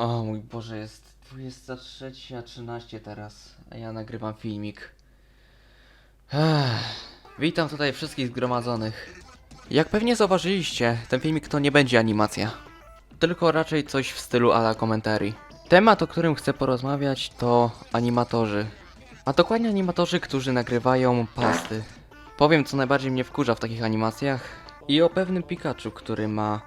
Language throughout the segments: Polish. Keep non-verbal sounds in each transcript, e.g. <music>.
O mój Boże, jest 23.13 teraz, a ja nagrywam filmik. Ech, witam tutaj wszystkich zgromadzonych. Jak pewnie zauważyliście, ten filmik to nie będzie animacja. Tylko raczej coś w stylu ala komentarii. Temat, o którym chcę porozmawiać to animatorzy. A dokładnie animatorzy, którzy nagrywają pasty. Powiem co najbardziej mnie wkurza w takich animacjach i o pewnym Pikachu, który ma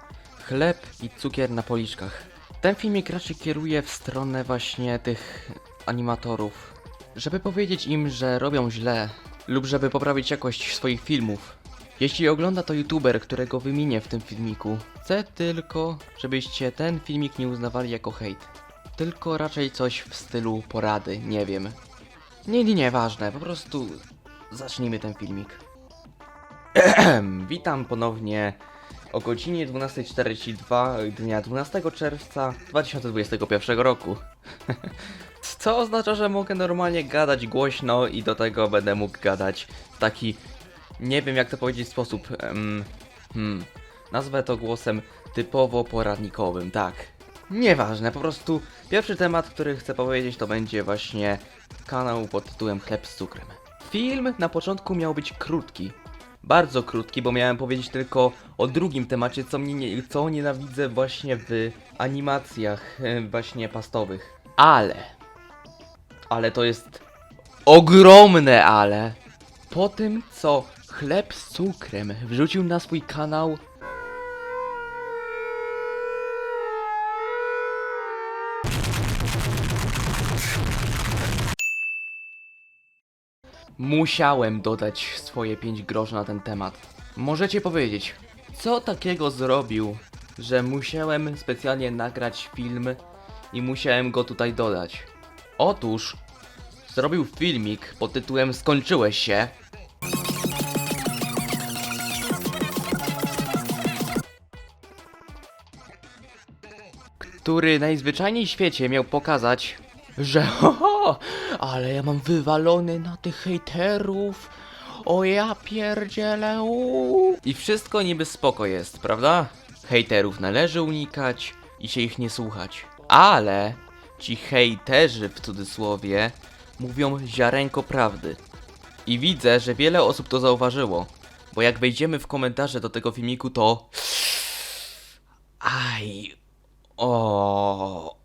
chleb i cukier na policzkach. Ten filmik raczej kieruje w stronę właśnie tych animatorów, żeby powiedzieć im, że robią źle lub żeby poprawić jakość swoich filmów. Jeśli ogląda to youtuber, którego wymienię w tym filmiku, chcę tylko, żebyście ten filmik nie uznawali jako hejt. Tylko raczej coś w stylu porady, nie wiem. Nie, nie, nie, ważne, po prostu zacznijmy ten filmik. <clears throat> Witam ponownie o godzinie 12.42 dnia 12 czerwca 2021 roku. <laughs> Co oznacza, że mogę normalnie gadać głośno i do tego będę mógł gadać w taki, nie wiem jak to powiedzieć sposób, hmm, nazwę to głosem typowo poradnikowym, tak. Nieważne, po prostu pierwszy temat, który chcę powiedzieć to będzie właśnie kanał pod tytułem Chleb z cukrem. Film na początku miał być krótki, bardzo krótki, bo miałem powiedzieć tylko o drugim temacie, co, mnie nie, co nienawidzę właśnie w animacjach e, właśnie pastowych. Ale, ale to jest ogromne ale. Po tym, co chleb z cukrem wrzucił na swój kanał, Musiałem dodać swoje 5 groszy na ten temat. Możecie powiedzieć, co takiego zrobił, że musiałem specjalnie nagrać film i musiałem go tutaj dodać? Otóż zrobił filmik pod tytułem Skończyłeś się. Który najzwyczajniej w świecie miał pokazać, że <laughs> ho, ho, ale ja mam wywalony na tych hejterów. O ja pierdzielę. uuu. I wszystko niby spoko jest, prawda? Hejterów należy unikać i się ich nie słuchać. Ale ci hejterzy w cudzysłowie mówią ziarenko prawdy. I widzę, że wiele osób to zauważyło. Bo jak wejdziemy w komentarze do tego filmiku, to. <sighs> Aj. O.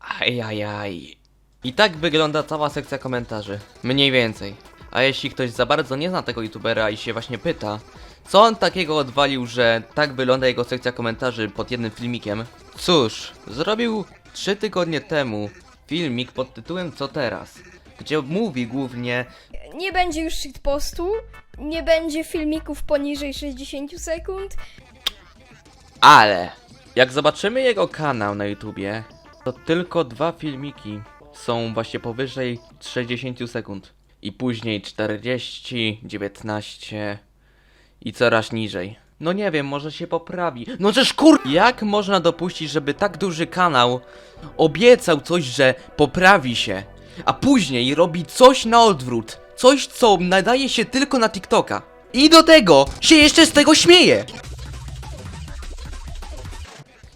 Aj, aj, aj. I tak wygląda cała sekcja komentarzy. Mniej więcej. A jeśli ktoś za bardzo nie zna tego youtubera i się właśnie pyta, co on takiego odwalił, że tak wygląda jego sekcja komentarzy pod jednym filmikiem? Cóż, zrobił 3 tygodnie temu filmik pod tytułem Co teraz? Gdzie mówi głównie Nie będzie już shitpostu, nie będzie filmików poniżej 60 sekund. Ale jak zobaczymy jego kanał na YouTubie, to tylko dwa filmiki są właśnie powyżej 60 sekund. I później 40, 19 i coraz niżej. No nie wiem, może się poprawi. No przecież kur... Jak można dopuścić, żeby tak duży kanał obiecał coś, że poprawi się, a później robi coś na odwrót. Coś, co nadaje się tylko na TikToka. I do tego się jeszcze z tego śmieje.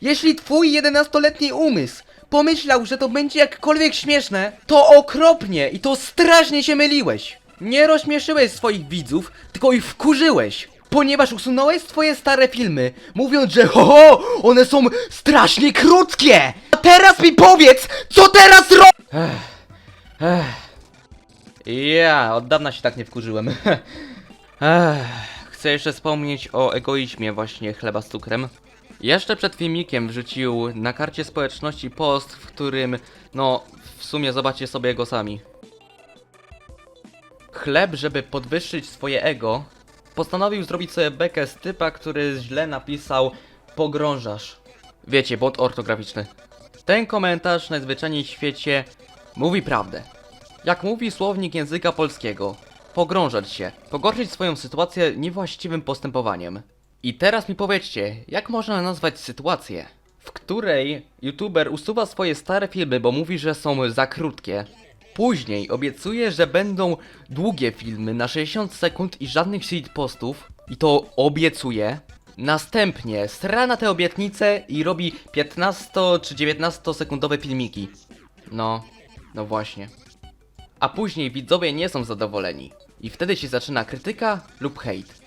Jeśli twój 11-letni umysł pomyślał, że to będzie jakkolwiek śmieszne, to okropnie i to strasznie się myliłeś. Nie rozśmieszyłeś swoich widzów, tylko ich wkurzyłeś. Ponieważ usunąłeś swoje stare filmy, mówiąc, że ho, ho one są strasznie krótkie! A teraz mi powiedz, co teraz ro... Ja, od dawna się tak nie wkurzyłem. <laughs> Ech, chcę jeszcze wspomnieć o egoizmie właśnie chleba z cukrem. Jeszcze przed filmikiem wrzucił na karcie społeczności post, w którym, no, w sumie zobaczcie sobie go sami. Chleb, żeby podwyższyć swoje ego, postanowił zrobić sobie bekę z typa, który źle napisał pogrążasz. Wiecie, błąd ortograficzny. Ten komentarz najzwyczajniej w świecie mówi prawdę. Jak mówi słownik języka polskiego, pogrążać się, pogorszyć swoją sytuację niewłaściwym postępowaniem. I teraz mi powiedzcie, jak można nazwać sytuację, w której youtuber usuwa swoje stare filmy, bo mówi, że są za krótkie. Później obiecuje, że będą długie filmy na 60 sekund i żadnych postów. I to obiecuje. Następnie sra na te obietnice i robi 15 czy 19 sekundowe filmiki. No, no właśnie. A później widzowie nie są zadowoleni. I wtedy się zaczyna krytyka lub hejt.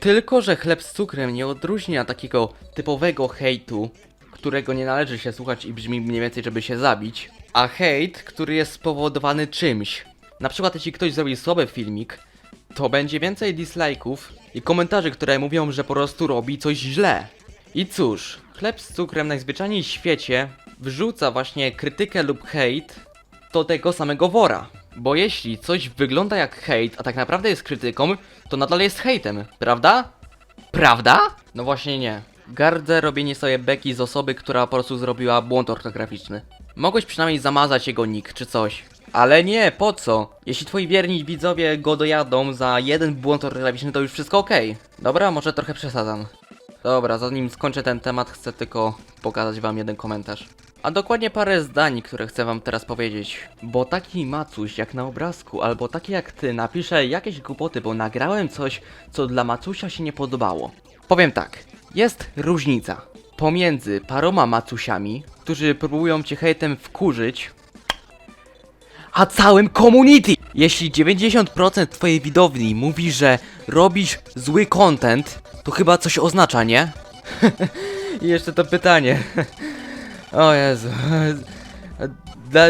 Tylko, że chleb z cukrem nie odróżnia takiego typowego hejtu, którego nie należy się słuchać i brzmi mniej więcej, żeby się zabić, a hejt, który jest spowodowany czymś. Na przykład, jeśli ktoś zrobi słaby filmik, to będzie więcej dislike'ów i komentarzy, które mówią, że po prostu robi coś źle. I cóż, chleb z cukrem najzwyczajniej w świecie wrzuca właśnie krytykę lub hejt do tego samego wora. Bo jeśli coś wygląda jak hejt, a tak naprawdę jest krytyką, to nadal jest hejtem, prawda? Prawda? No właśnie nie. Gardzę robienie sobie beki z osoby, która po prostu zrobiła błąd ortograficzny. Mogłeś przynajmniej zamazać jego nick czy coś. Ale nie, po co? Jeśli twoi wierni widzowie go dojadą za jeden błąd ortograficzny, to już wszystko okej. Dobra, może trochę przesadzam. Dobra, zanim skończę ten temat, chcę tylko pokazać wam jeden komentarz. A dokładnie parę zdań, które chcę wam teraz powiedzieć. Bo taki macuś jak na obrazku, albo taki jak ty, napisze jakieś głupoty, bo nagrałem coś, co dla macusia się nie podobało. Powiem tak, jest różnica pomiędzy paroma macusiami, którzy próbują cię hejtem wkurzyć, a całym community! Jeśli 90% twojej widowni mówi, że robisz zły content, to chyba coś oznacza, nie? I <laughs> jeszcze to pytanie. <laughs> O Jezu.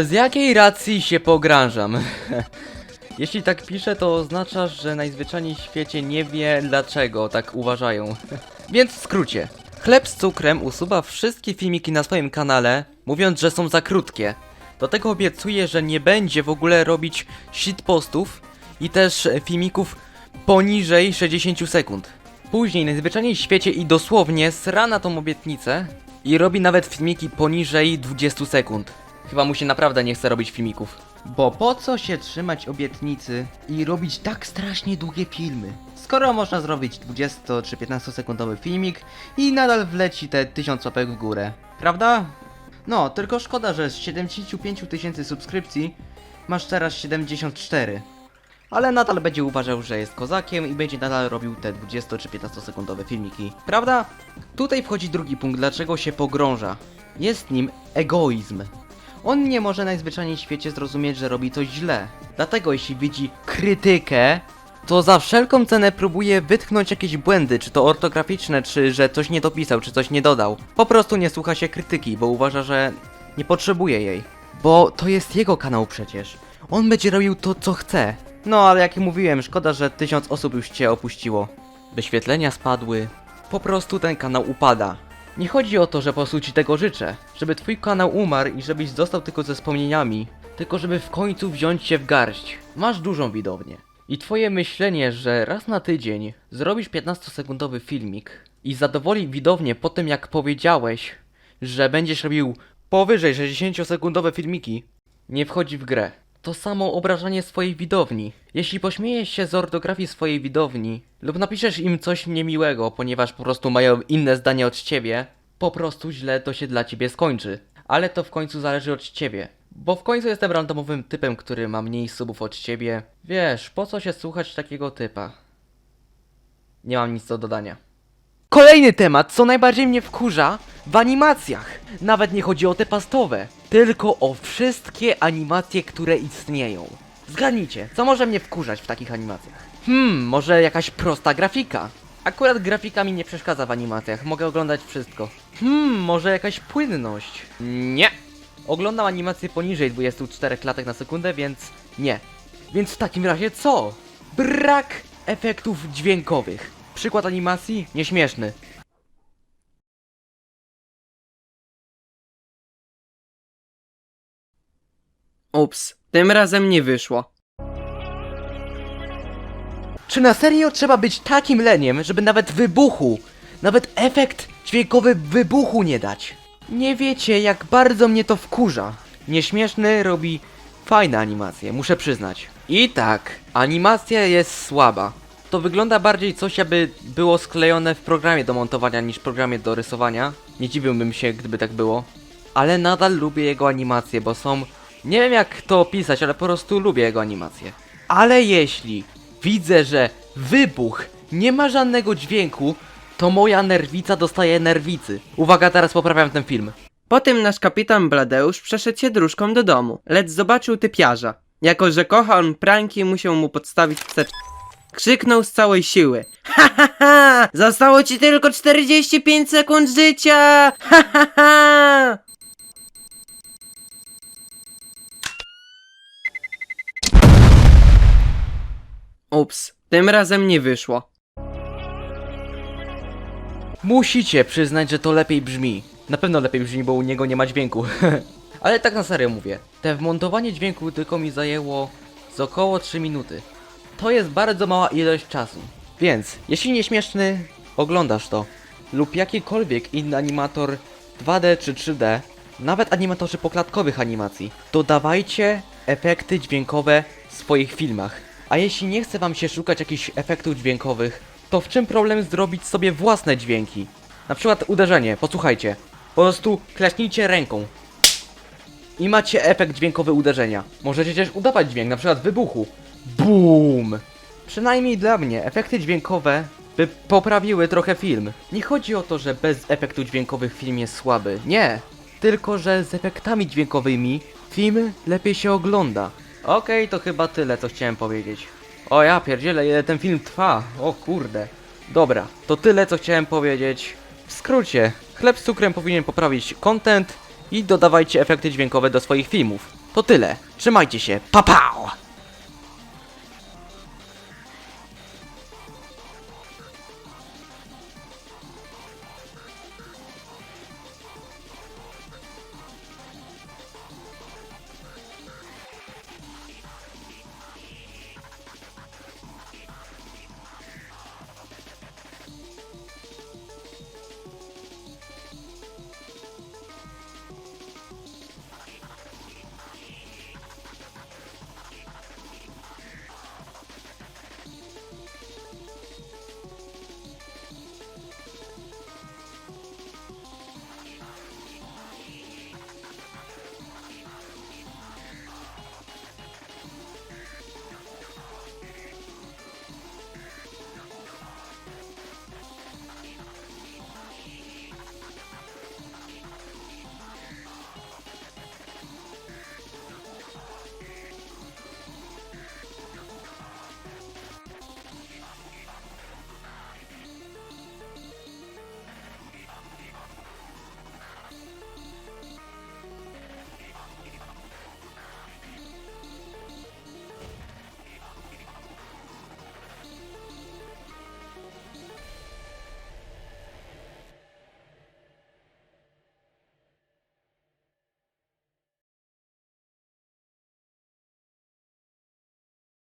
Z jakiej racji się pogrążam? <laughs> Jeśli tak piszę, to oznacza, że najzwyczajniej w świecie nie wie dlaczego tak uważają. <laughs> Więc w skrócie. Chleb z cukrem usuwa wszystkie filmiki na swoim kanale, mówiąc, że są za krótkie. Do tego obiecuje, że nie będzie w ogóle robić shitpostów i też filmików poniżej 60 sekund. Później najzwyczajniej w świecie i dosłownie sra na tą obietnicę i robi nawet filmiki poniżej 20 sekund. Chyba mu się naprawdę nie chce robić filmików. Bo po co się trzymać obietnicy i robić tak strasznie długie filmy? Skoro można zrobić 20 czy 15 sekundowy filmik i nadal wleci te 1000 łapek w górę. Prawda? No, tylko szkoda, że z 75 tysięcy subskrypcji masz teraz 74. Ale nadal będzie uważał, że jest kozakiem i będzie nadal robił te 20 czy 15 sekundowe filmiki. Prawda? Tutaj wchodzi drugi punkt, dlaczego się pogrąża. Jest nim egoizm. On nie może najzwyczajniej w świecie zrozumieć, że robi coś źle. Dlatego jeśli widzi krytykę, to za wszelką cenę próbuje wytknąć jakieś błędy, czy to ortograficzne, czy że coś nie dopisał, czy coś nie dodał. Po prostu nie słucha się krytyki, bo uważa, że nie potrzebuje jej. Bo to jest jego kanał przecież. On będzie robił to, co chce. No, ale jak mówiłem, szkoda, że tysiąc osób już cię opuściło. Wyświetlenia spadły. Po prostu ten kanał upada. Nie chodzi o to, że po prostu ci tego życzę, żeby twój kanał umarł i żebyś został tylko ze wspomnieniami, tylko żeby w końcu wziąć się w garść. Masz dużą widownię. I twoje myślenie, że raz na tydzień zrobisz 15-sekundowy filmik i zadowoli widownię po tym jak powiedziałeś, że będziesz robił powyżej 60-sekundowe filmiki, nie wchodzi w grę. To samo obrażanie swojej widowni. Jeśli pośmiejesz się z ortografii swojej widowni lub napiszesz im coś niemiłego, ponieważ po prostu mają inne zdanie od ciebie, po prostu źle to się dla ciebie skończy. Ale to w końcu zależy od ciebie. Bo w końcu jestem randomowym typem, który ma mniej subów od ciebie. Wiesz, po co się słuchać takiego typa? Nie mam nic do dodania. Kolejny temat, co najbardziej mnie wkurza w animacjach. Nawet nie chodzi o te pastowe, tylko o wszystkie animacje, które istnieją. Zgadnijcie, co może mnie wkurzać w takich animacjach? Hmm, może jakaś prosta grafika. Akurat grafika mi nie przeszkadza w animacjach, mogę oglądać wszystko. Hmm, może jakaś płynność? Nie. Oglądam animacje poniżej 24 klatek na sekundę, więc nie. Więc w takim razie co? Brak efektów dźwiękowych. Przykład animacji? Nieśmieszny. Ups, tym razem nie wyszło. Czy na serio trzeba być takim leniem, żeby nawet wybuchu, nawet efekt dźwiękowy wybuchu nie dać? Nie wiecie, jak bardzo mnie to wkurza. Nieśmieszny robi fajne animacje, muszę przyznać. I tak, animacja jest słaba. To wygląda bardziej coś, aby było sklejone w programie do montowania niż w programie do rysowania. Nie dziwiłbym się, gdyby tak było. Ale nadal lubię jego animacje, bo są... Nie wiem jak to opisać, ale po prostu lubię jego animacje. Ale jeśli widzę, że wybuch nie ma żadnego dźwięku, To moja nerwica dostaje nerwicy. Uwaga, teraz poprawiam ten film. Potem nasz kapitan Bladeusz przeszedł się dróżką do domu, lecz zobaczył typiarza. Jako, że kocha on pranki, musiał mu podstawić wstecz. Krzyknął z całej siły. <laughs> Ha ha ha! Zostało ci tylko 45 sekund życia! Ha ha ha! Ups, tym razem nie wyszło. Musicie przyznać, że to lepiej brzmi. Na pewno lepiej brzmi, bo u niego nie ma dźwięku. <laughs> Ale tak na serio mówię. Te wmontowanie dźwięku tylko mi zajęło z około 3 minuty. To jest bardzo mała ilość czasu. Więc, jeśli nieśmieszny, oglądasz to. Lub jakikolwiek inny animator 2D czy 3D, nawet animatorzy poklatkowych animacji, dodawajcie efekty dźwiękowe w swoich filmach. A jeśli nie chce wam się szukać jakichś efektów dźwiękowych, to w czym problem zrobić sobie własne dźwięki? Na przykład uderzenie, posłuchajcie. Po prostu klaśnijcie ręką. I macie efekt dźwiękowy uderzenia. Możecie też udawać dźwięk, na przykład wybuchu. BOOM! Przynajmniej dla mnie efekty dźwiękowe by poprawiły trochę film. Nie chodzi o to, że bez efektów dźwiękowych film jest słaby. Nie. Tylko, że z efektami dźwiękowymi film lepiej się ogląda. Okej, to chyba tyle, co chciałem powiedzieć. O ja pierdzielę, ile ten film trwa. O kurde. Dobra, to tyle, co chciałem powiedzieć. W skrócie, chleb z cukrem powinien poprawić content i dodawajcie efekty dźwiękowe do swoich filmów. To tyle. Trzymajcie się. Pa, pa!